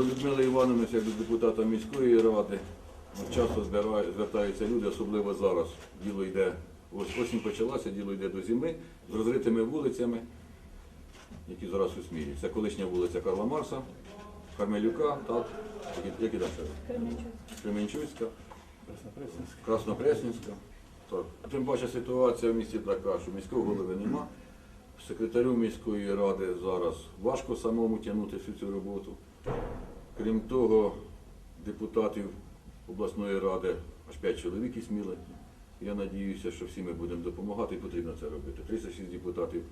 До Людмили Івановни, як до депутата міської ради, часто звертаються люди, особливо зараз. Діло йде, ось осінь почалася, діло йде до зими, з розритими вулицями, які зараз у Це колишня вулиця Карла Марса, Кармелюка, так, які далі? Кременчуцька, Краснопресненська. Так. Тим паче ситуація в місті така, що міського голови нема. Секретарю міської ради зараз важко самому тягнути всю цю роботу. Крім того, депутатів обласної ради аж 5 чоловік і сміли. Я надіюся, що всі ми будемо допомагати і потрібно це робити. 36 депутатів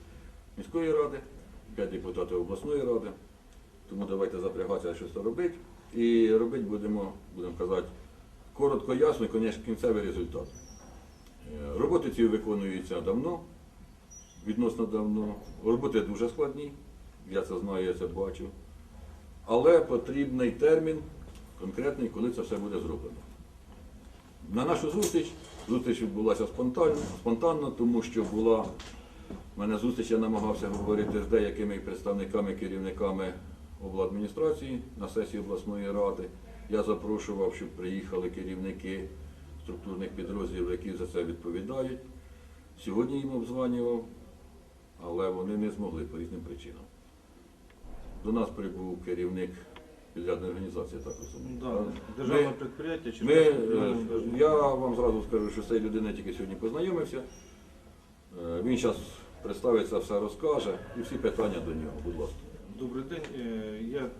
міської ради, 5 депутатів обласної ради. Тому давайте запрягатися щось робити. І робити будемо, будемо казати, коротко, ясно і, звісно, кінцевий результат. Е, Роботи ці виконуються давно, відносно давно. Роботи дуже складні, я це знаю, я це бачу. Але потрібний термін конкретний, коли це все буде зроблено. На нашу зустріч, зустріч відбулася спонтанно, спонтанно тому що була в мене зустріч, я намагався говорити з деякими представниками, керівниками обладміністрації на сесії обласної ради. Я запрошував, щоб приїхали керівники структурних підрозділів, які за це відповідають. Сьогодні їм обзванював, але вони не змогли по різним причинам. До нас прибув керівник підрядної організації, так розумію. Да, державне Ми- підприємство, ми, Черкаське е, я вам зразу скажу, що з цією людиною тільки сьогодні познайомився. Е, Він зараз представиться, все розкаже і всі питання до нього, будь ласка. Добрий день. Е, Я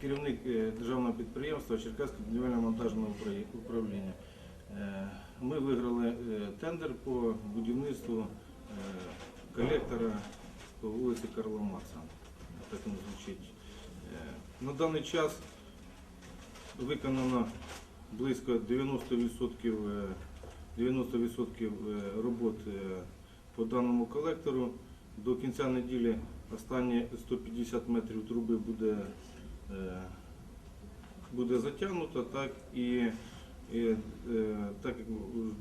керівник державного підприємства Черкаське будівельно-монтажне управління. Ми виграли тендер по будівництву колектора по вулиці Карла Марса. Так він звучить. Е, На даний час виконано близько 90%, е, 90% е, робот е, по даному колектору. До кінця неділі останні 150 метрів труби буде, буде затягнуто, так і, і так як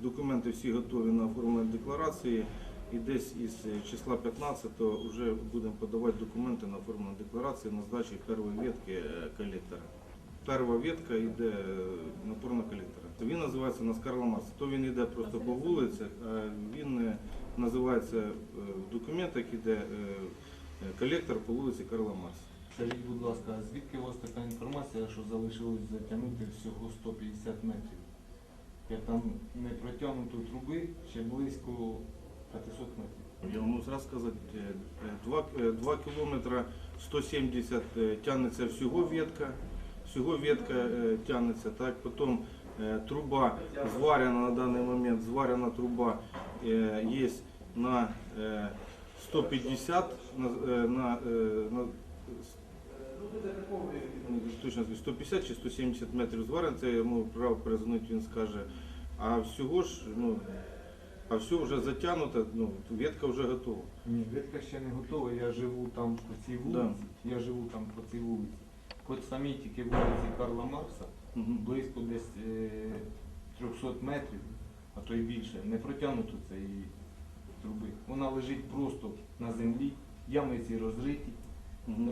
документи всі готові на оформлення декларації, і десь із числа 15 вже будемо подавати документи на оформлення декларації на здачі першої ветки е, колектора. Перша ветка йде е, напорна колектора. Він називається на Карла Марса. То він йде просто по вулицях, а він е, називається е, в документах іде е, е, колектор по вулиці Карла Марса. Скажіть, будь ласка, а звідки у вас така інформація, що залишилось затягнути всього 150 метрів? Я там не протягнуто труби ще близько 500 метрів. Я вам можу зразу сказати, 2, кілометри 170 е, тягнеться всього ветка, всього ветка е, тягнеться, так, потім е, труба зварена на даний момент, зварена труба е, є на е, 150, на, е, на, е, на ну, точно скажу, 150 чи 170 метрів зварен, це йому право перезвонити, він скаже. А всього ж, ну, а все вже затягнуто, ну, ветка вже готова. Ні, ветка ще не готова, я живу там по цій вулиці. Я живу там по цій вулиці. Хоч самій тільки вулиці Карла Маркса, Мгм. близько десь е, 300 метрів, а то й більше, не протягнуто цієї труби. Вона лежить просто на землі, ями ці розриті.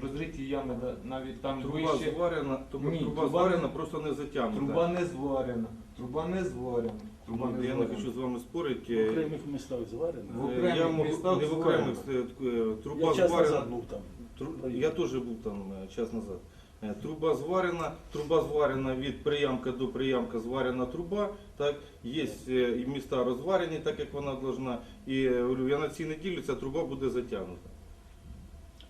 Розриті ями да- навіть там Труба вище. зварена, труба, Ні, труба труба зварена, просто не затягнута. Труба не зварена, труба не зварена, труба не я не зварена. хочу з вами В спорити. окремих містах. В окремих я можу, містах не в окремих, зварена. е, труба Я час зварена. назад був там. Тру- Я теж був там е, час назад. Е, Труба зварена, труба зварена від приямка до приямка зварена труба. Так, є е, і міста розварені, так як вона должна. І е, говорю, я на цій неділі ця труба буде затягнута.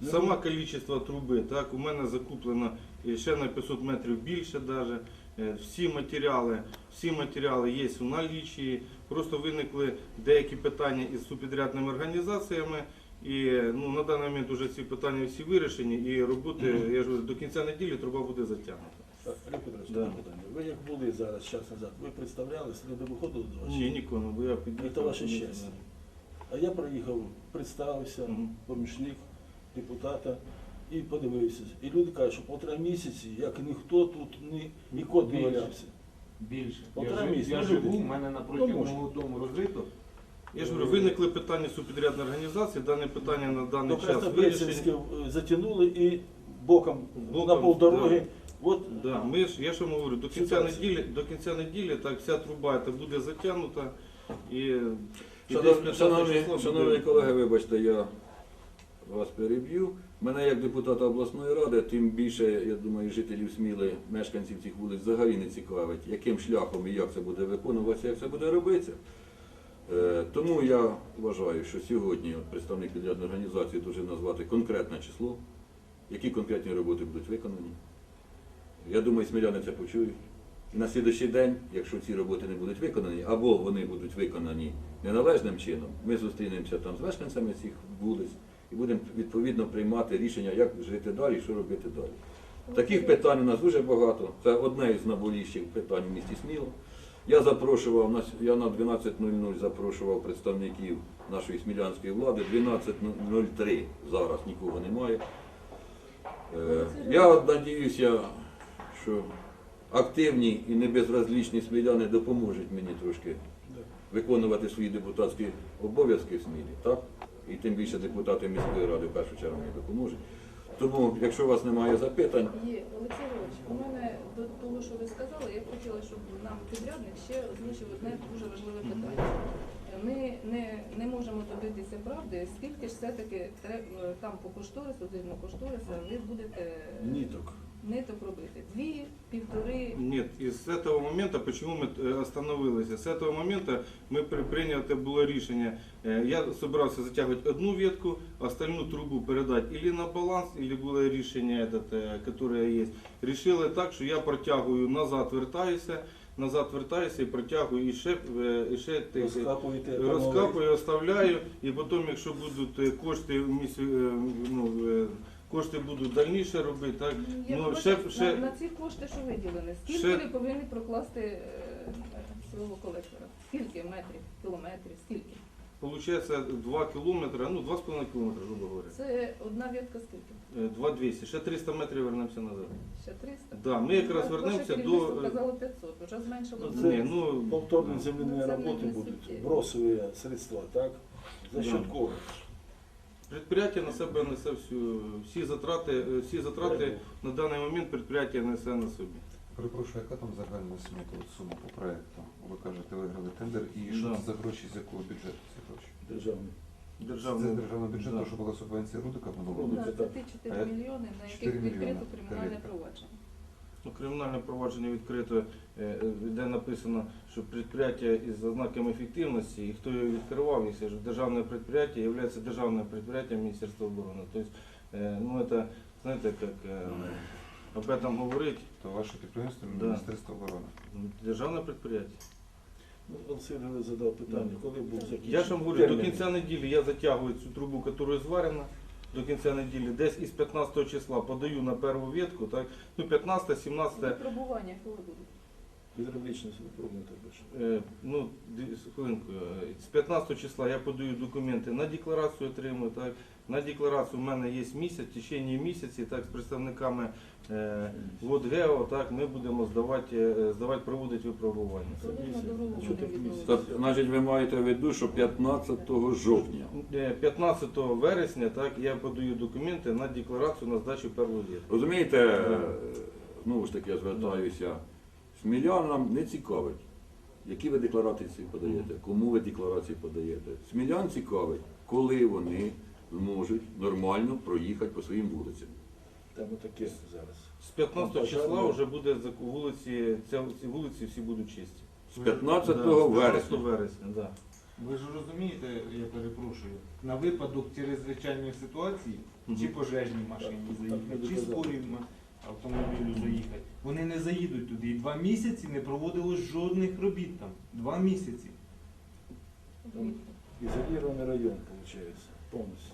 Сама кількість труби, так, у мене закуплено ще на 500 метрів більше даже. Е, Всі матеріали, всі матеріали є у налічі. Просто виникли деякі питання із субпідрядними організаціями. І ну, на даний момент вже ці питання всі вирішені, і роботи, я ж говорю, до кінця неділі труба буде затягнута. Олег Петрович, Да. питання. Ви як були зараз час назад, ви представлялись, люди виходили до вас? Ні, нікому, бо я під'їхав. Це ваше щастя. А я приїхав, представився, Мгм. помічник депутата і подивився. І люди кажуть, що полтора місяці, як ніхто тут ні, ні кот не Більше. валявся. Більше. Полтора я жив- я ну, живу, люди. в мене напроти Ну, може. мого дому розрито. Я ж говорю, виникли питання субпідрядної організації, дане питання на даний До час Краснопресненське вирішені. е, затягнули і боком, Боком, на полдороги От Да, ми ж, я ж вам говорю, до кінця Ситуація. неділі, до кінця неділі так вся труба та буде затягнута і, і десь Шановні, 15 шановні, буде- шановні колеги, вибачте, я вас переб'ю. Мене як депутата обласної ради, тим більше, я думаю, жителів Сміли, мешканців цих вулиць взагалі не цікавить, яким шляхом і як це буде виконуватися, як це буде робитися. Е, Тому я вважаю, що сьогодні представник підрядної організації дуже назвати конкретне число, які конкретні роботи будуть виконані. Я думаю, сміляни це почують. На слідуючий день, якщо ці роботи не будуть виконані, або вони будуть виконані неналежним чином, ми зустрінемося там з мешканцями цих вулиць і будемо відповідно приймати рішення, як жити далі, що робити далі. Таких питань у нас дуже багато. Це одне із наболіщих питань в місті Сміло. Я запрошував я на 12.00 запрошував представників нашої смілянської влади. 12.03 зараз нікого немає. Е, Я надіюся, що активні і не безразлічні сміляни допоможуть мені трошки виконувати свої депутатські обов'язки в Смілі, так? І тим більше депутати міської ради в першу чергу мені допоможуть. Тому, якщо у вас немає запитань, Є, Олексій Львович, у мене до того, що ви сказали, я б хотіла, щоб нам підрядник ще озвучив одне дуже важливе питання. Ми не, не можемо добитися правди, скільки ж все-таки тре- там по кошторису, згідно кошториса, ви будете ніток ниток робити? Дві, півтори. Нет, и с этого момента, почему мы э, остановились? С этого момента мы при- принято было решение, э, я собирался затягивать одну ветку, остальную трубу передать или на баланс, или было решение, этот, э, которое есть. Решили так, що я протягую назад, вертаюся, назад вертаюся і протягую і ще, е, і ще ти- Розкапуєте. розкапую, оставляю, і потім, якщо будуть е, кошти в місці, е, ну, е, кошти будуть дальніше робити, так, Я ну, ще, на, ще, на ці кошти, що виділені, скільки ще- ви повинні прокласти е, свого колектора? Скільки метрів, кілометрів, скільки? Получається 2 кілометри, ну 2,5 кілометри, грубо говоря. Це одна ветка скільки? Е, 2,200, ще 300 метрів вернемося назад. Ще 300? Да, ми якраз Ну, вернемося до... керівництво 500, вже зменшило. Ну, це- ну, Повторні земляні Ну, роботи будуть, бросові средства, так? За Да. счет кого? Предприятие на себе несе всю, всі затрати, е, всі затрати на даний момент предприятие несе на собі. Перепрошую, яка там загальна смета сума по проекту? Ви кажете, виграли тендер, і що Да. це за гроші, з якого бюджету ці гроші? Державний. Державний, Це державний бюджет, Да. то, що була субвенція Рудика минулого Ну, року? це так. 24 мільйони, на 4 яких мільйони. відкрито кримінальне провадження. Ну, кримінальне провадження відкрито, е, е, де написано, що підприємство із ознаками ефективності, і хто його відкривав, якщо ж державне підприємство є державним підприємством Міністерства оборони. Тобто, е, ну, це, знаєте, як об этом говорить, То ваше підприємство Да. Міністерство оборони. ну, державне підприємство. Ну, Олексій задав питання, коли був закінчений. Я ж вам говорю, до кінця неділі я затягую цю трубу, яка зварена, до кінця неділі, десь із 15 числа подаю на першу ветку, так, ну 15, 17, Випробування коли будуть? Гідравлічне випробування так більше. Е, ну, хвилинку, е, з 15 числа я подаю документи на декларацію отримую, так. На декларацію в мене є місяць, в течение місяці, так, з представниками е, ВодГео, так, ми будемо здавати, здавати проводити випробування. Відновлено? значить ви маєте в виду, що 15 жовтня. Е, 15 вересня, так, я подаю документи на декларацію на здачу літа. Розумієте, е, знову ж таки я звертаюся, смілянам не цікавить, які ви декларації подаєте, кому ви декларації подаєте. Смілян цікавить, коли вони зможуть нормально проїхати по своїм вулицям. Там таке зараз. З 15 Ну, числа вже буде за- вулиці, ця- ці вулиці всі будуть чисті. З 15 Да, з 15 вересня. вересня, да. Ви ж розумієте, я перепрошую, на випадок чрезвичайної ситуації, чи Мгм. пожежній машині Так, заїхати, так, чи так, автомобілю заїхати, вони не заїдуть туди. І два місяці не проводилось жодних робіт там. Два місяці. Ізолірований район, виходить, повністю.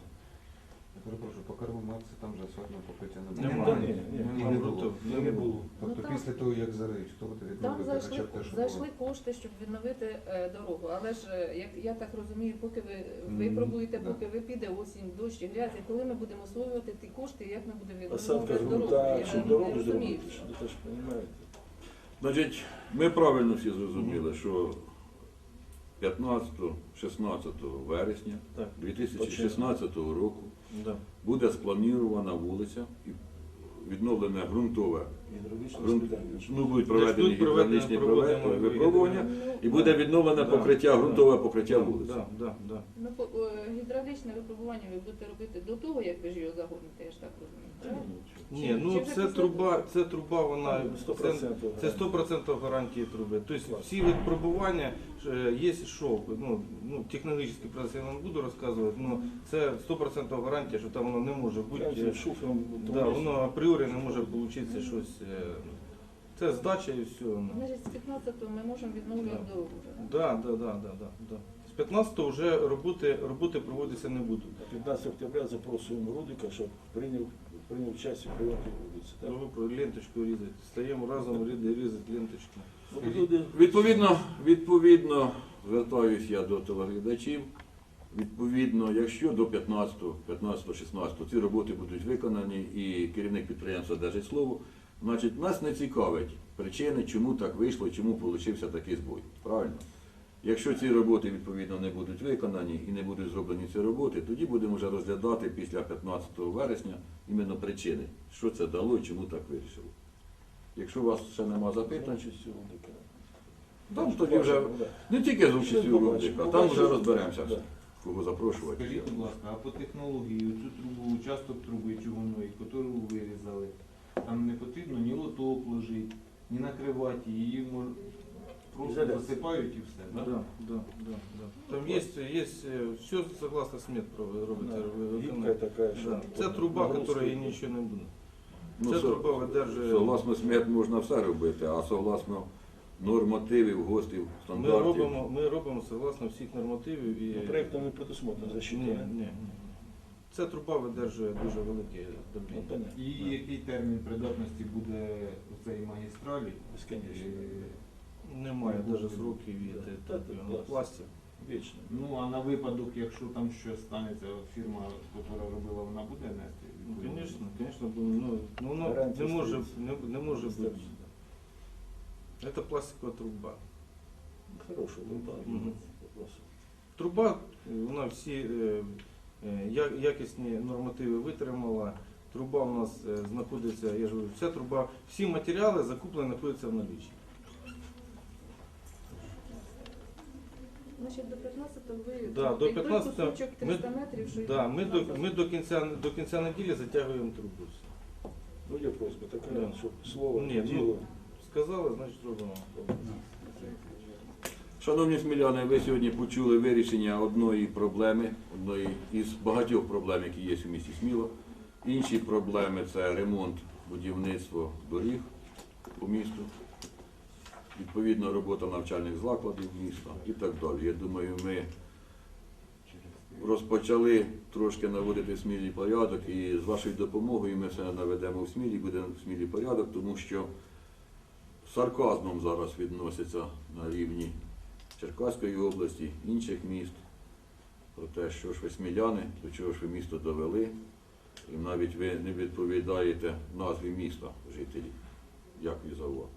Я перепрошую, по Кармамаксі там же асфальтного покриття Нема. немає. Ні, ні, І не було. І не було. Тобто Ну, там- після того, як зариють, хто буде Там відновити зайшли, хоча б те, що зайшли було? кошти, щоб відновити е, дорогу. Але ж, е, як я так розумію, поки ви випробуєте, да. поки ви піде осінь, дощ, і грязь, і коли ми будемо освоювати ті кошти, як ми будемо відновлювати дорогу? ґрунта, Я щоб не дорогу розумію зробити, цього. ви ж розумієте. Значить, ми правильно всі зрозуміли, що 15-16 вересня Так. 2016 року Да. буде спланована вулиця і відновлене ґрунтове. Ґрунт- Ну, будуть проведені гідравлічні випробування, і буде відновлене Да, покриття, да, ґрунтове покриття вулиць. Да, да, да. Ну, е, гідравлічне випробування ви будете робити до того, як ви ж його загорнете, я ж так розумію. Ні, Чи- ну чи це труба, це труба, вона Сто це, процентів. це 100% гарантії труби. Тобто всі випробування е, є шов. Ну, ну, технологічний процес я не буду розказувати, але це 100% гарантія, що там воно не може бути. Е, шуфлем, Да, воно апріорі не може вийти щось. е, Це здача і все. ну. Значить, з 15-го ми можемо відновлювати Да. дорогу Да, да, да, да, да, да. З 15-го вже роботи, роботи проводитися не будуть. 15 октября запросуємо Рудика, щоб прийняв, прийняв участь у прийомці вулиці. Так? Треба про ленточку різати. Стаємо разом різати, ленточку. Ну, Відповідно, відповідно, звертаюся я до телеглядачів. Відповідно, якщо до 15, 15, 16 ці роботи будуть виконані і керівник підприємства держить слово, значить нас не цікавить причини, чому так вийшло, чому вийшов такий збой. Правильно? Якщо ці роботи відповідно не будуть виконані і не будуть зроблені ці роботи, тоді будемо вже розглядати після 15 вересня іменно причини, що це дало і чому так вирішило. Якщо у вас ще нема запитань, цього там тоді вже не тільки з участю Рудика, там вже розберемося, кого запрошувати. Скажіть, будь ласка, а по технології цю трубу, участок труби чугунної, яку вирізали, там не потрібно ні лоток ложити, ні накривати її, мож- просто засипають і все. Да, Да? да, да, да. Там є, є все согласно смет робиться. Да. Це труба, яка нічого не буде. Ну, Це со- труба. Согласно смерть можна все робити, а согласно нормативів, ГОСТів, Ми стандартів. робимо, ми робимо согласно всіх нормативів і Ну, Проектом не предусмотрено ні, ні, ні. Ця труба видержує дуже велике Ну, понятно. І який термін придатності буде у цій магістралі? Безконечно. Е, Немає навіть сроків те- Та, те- та, пластик. Вічно. Ну а на випадок, якщо там щось станеться, фірма, яка робила, вона буде нести? Ну, звісно, звісно, ну, ну, воно Гарантія не може, не, не може бути. Це пластикова труба. Хороший труба. Мгм. Труба, вона всі е, е, я- якісні нормативи витримала. Труба у нас е, знаходиться, я ж говорю, вся труба, всі матеріали закуплені знаходяться в налічі. Значить, до 15-го ви Да, до той 15-го кусочок ми- 300 метрів, що Да, ми, до, ми до, кінця, до кінця неділі затягуємо трубу. Ну, є просьба така, Да. щоб слово, Ні, ну. Сказали, значить робимо. Шановні сміляни, ви сьогодні почули вирішення одної проблеми, одної із багатьох проблем, які є у місті Сміло. Інші проблеми це ремонт, будівництво доріг по місту, відповідно робота навчальних закладів міста і так далі. Я думаю, ми розпочали трошки наводити в смілі порядок, і з вашою допомогою ми все наведемо в смілі, буде в смілі порядок, тому що сарказмом зараз відносяться на рівні Черкаської області, інших міст, про те, що ж ви сміляни, до чого ж ви місто довели, і навіть ви не відповідаєте назві міста жителі. Дякую за увагу.